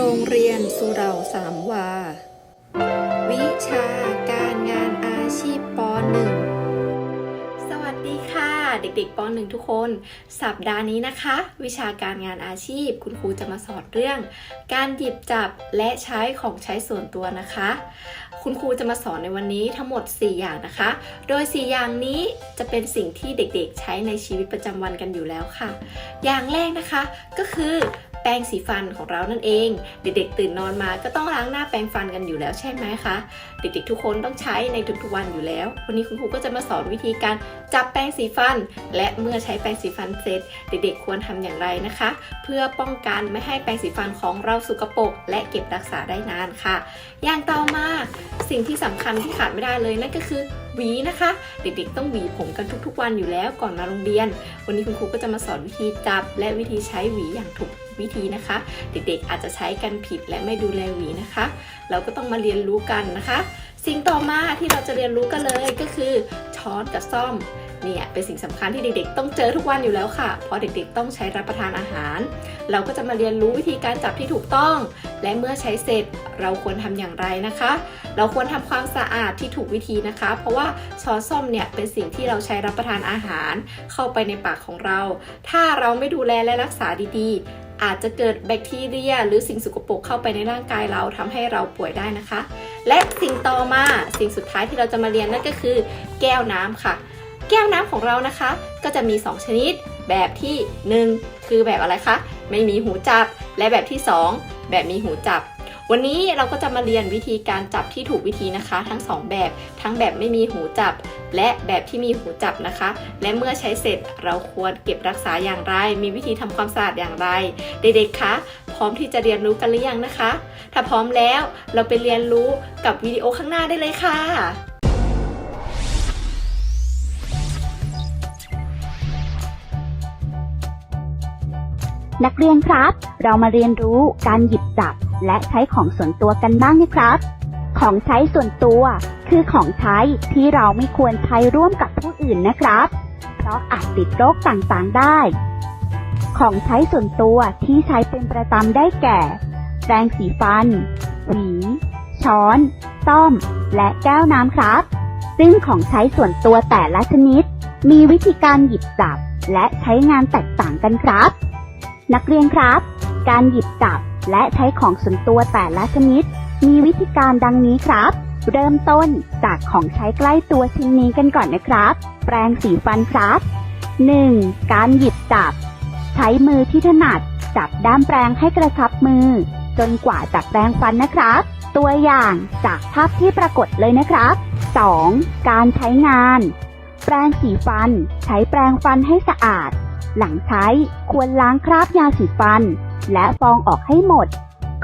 โรงเรียนสุเราสามวา วิชาการงานอาชีพป .1 สวัสดีค่ะ เด็กๆป .1 ทุกคน สัปดาห์นี้นะคะ วิชาการงานอาชีพ คุณครูจะมาสอนเรื่อง การหยิบจับและใช้ของใช้ส่วนตัวนะคะ คุณครูจะมาสอนในวันนี้ทั้งหมด 4 อย่างนะคะ โดย 4 อย่างนี้จะเป็นสิ่งที่เด็กๆ ใช้ในชีวิตประจำวันกันอยู่แล้วค่ะ อย่างแรกนะคะก็คือ ปรงสีฟันของเรานั่นเอง เด็กๆ ตื่นนอนมาก็ต้องล้างหน้าแปรงฟันกันอยู่แล้วใช่ไหมคะ เด็กๆ ทุกคนต้องใช้ในทุกๆวันอยู่แล้ว วันนี้คุณครูก็จะมาสอนวิธีการจับแปรงสีฟัน และเมื่อใช้แปรงสีฟันเสร็จ เด็กๆ ควรทำอย่างไรนะคะ เพื่อป้องกันไม่ให้แปรงสีฟันของเราสุกปรกและเก็บรักษาได้นานค่ะ อย่างต่อมาสิ่งที่สำคัญที่ขาดไม่ได้เลยนั่นก็คือหวีนะคะ เด็กๆ ต้องหวีผมกันทุกๆ วันอยู่แล้วก่อนมาโรงเรียน วันนี้คุณครูก็จะมาสอนวิธีจับและวิธีใช้หวีอย่างถูก วิธีนะคะ เด็กๆอาจจะใช้กันผิดและไม่ดูแลหวีนะคะ เราก็ต้องมาเรียนรู้กันนะคะ สิ่งต่อมาที่เราจะเรียนรู้กันเลยก็คือช้อนกับซ่อมเนี่ยเป็นสิ่งสำคัญที่เด็กๆ ต้องเจอทุกวันอยู่แล้วค่ะ เพราะเด็กๆ ต้องใช้รับประทานอาหาร เราก็จะมาเรียนรู้วิธีการจับที่ถูกต้อง และเมื่อใช้เสร็จเราควรทำอย่างไรนะคะ เราควรทำความสะอาดที่ถูกวิธีนะคะ เพราะว่าช้อนส้อมเนี่ยเป็นสิ่งที่เราใช้รับประทานอาหาร เข้าไปในปากของเรา ถ้าเราไม่ดูแลและรักษาดีๆ อาจจะเกิดแบคทีเรีย หรือสิ่งสกปรกเข้าไปในร่างกายเราทำให้เราป่วยได้นะคะ และสิ่งต่อมาสิ่งสุดท้ายที่เราจะมาเรียนนั่นก็คือ แก้วน้ำค่ะ แก้วน้ำของเรานะคะ ก็จะมี 2 ชนิด แบบที่ 1 คือแบบอะไรคะ ไม่มีหูจับ และแบบที่ 2 แบบมีหูจับ วันนี้เราก็จะมาเรียนวิธีการจับที่ถูกวิธีนะคะ ทั้ง 2 แบบ ทั้งแบบไม่มีหูจับ และแบบที่มีหูจับนะคะ และเมื่อใช้เสร็จเราควรเก็บรักษาอย่างไร มีวิธีทำความสะอาดอย่างไร เด็กๆคะพร้อมที่จะเรียนรู้กันหรือยังนะคะ ถ้าพร้อมแล้วเราไปเรียนรู้กับวิดีโอข้างหน้าได้เลยค่ะนักเรียนครับ เรามาเรียนรู้การหยิบจับ และใช้ของส่วนตัวกันบ้างนะครับ ของใช้ส่วนตัว คือของใช้ที่เราไม่ควรใช้ร่วมกับผู้อื่นนะครับ เพราะอาจติดโรคต่างๆได้ ของใช้ส่วนตัวที่ใช้เป็นประจำได้แก่ แปรงสีฟัน หวี ช้อนซ่อม และแก้วน้ำครับ ซึ่งของใช้ส่วนตัวแต่ละชนิด มีวิธีการหยิบจับ และใช้งานแตกต่างกันครับ นักเรียนครับ การหยิบจับ และใช้ของส่วนตัวแต่ละชนิด มีวิธีการดังนี้ครับ เริ่มต้นจากของใช้ใกล้ตัวชิ้นนี้กันก่อนนะครับ แปรงสีฟันครับ 1. การหยิบจับ ใช้มือที่ถนัด จับด้ามแปรงให้กระชับมือ จนกว่าจะแปรงฟันนะครับ ตัวอย่างจากภาพที่ปรากฏเลยนะครับ 2. การใช้งาน แปรงสีฟัน ใช้แปรงฟันให้สะอาด หลังใช้ควรล้างคราบยาสีฟัน และฟองออกให้หมด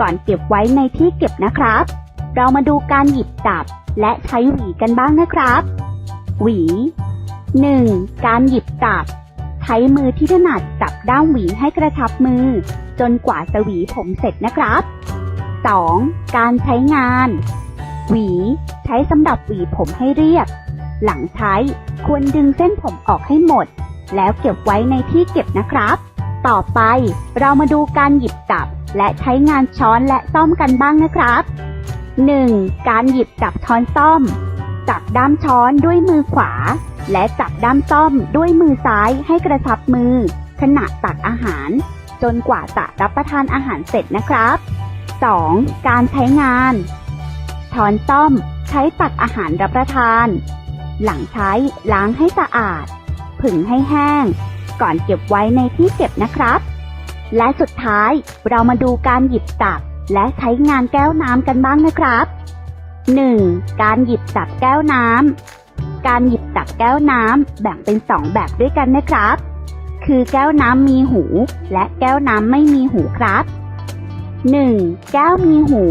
ก่อนเก็บไว้ในที่เก็บนะครับ เรามาดูการหยิบจับและใช้หวีกันบ้างนะครับ หวี 1. การหยิบจับ ใช้มือที่ถนัดจับด้ามหวีให้กระชับมือ จนกว่าจะหวีผมเสร็จนะครับ 2. การใช้งาน หวี ใช้สำหรับหวีผมให้เรียบ หลังใช้ควรดึงเส้นผมออกให้หมด แล้วเก็บไว้ในที่เก็บนะครับ ต่อไป เรามาดูการหยิบจับ และใช้งานช้อนและซ่อมกันบ้างนะครับ 1. การหยิบจับช้อนซ่อม จับด้ามช้อนด้วยมือขวา และจับด้ามซ่อมด้วยมือซ้ายให้กระชับมือ ขณะตักอาหาร จนกว่าจะรับประทานอาหารเสร็จนะครับ 2. การใช้งาน ช้อนซ่อมใช้ตักอาหารรับประทาน หลังใช้ล้างให้สะอาด ผึ่งให้แห้ง ก่อนเก็บไว้ในที่เก็บนะครับ และสุดท้ายเรามาดูการหยิบจับและใช้งานแก้วน้ำกันบ้างนะครับ 1. การหยิบจับแก้วน้ำ การหยิบจับแก้วน้ำแบ่งเป็น 2 แบบด้วยกันนะครับ คือแก้วน้ำมีหู และแก้วน้ำไม่มีหูครับ 1. แก้วมีหู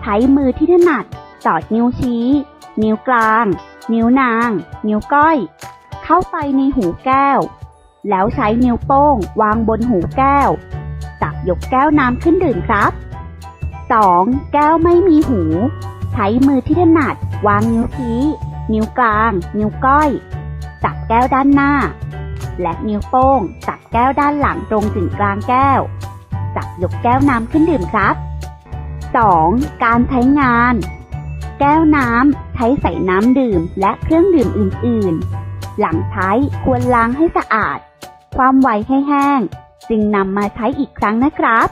ใช้มือที่ถนัดสอดนิ้วชี้ นิ้วกลาง นิ้วนาง นิ้วก้อย เข้าไปในหูแก้ว แล้วใช้นิ้วโป้งวางบนหูแก้ว จับยกแก้วน้ำขึ้นดื่มครับ 2. แก้วไม่มีหู ใช้มือที่ถนัด วางนิ้วชี้นิ้วกลาง นิ้วก้อย จับแก้วด้านหน้า และนิ้วโป้ง จับแก้วด้านหลังตรงถึงกลางแก้ว จับยกแก้วน้ำขึ้นดื่มครับ 2. การใช้งาน แก้วน้ำใช้ใส่น้ำดื่มและเครื่องดื่มอื่น ๆ หลังใช้ควรล้างให้สะอาด ความไวให้แห้ง จึงนำมาใช้อีกครั้งนะครับ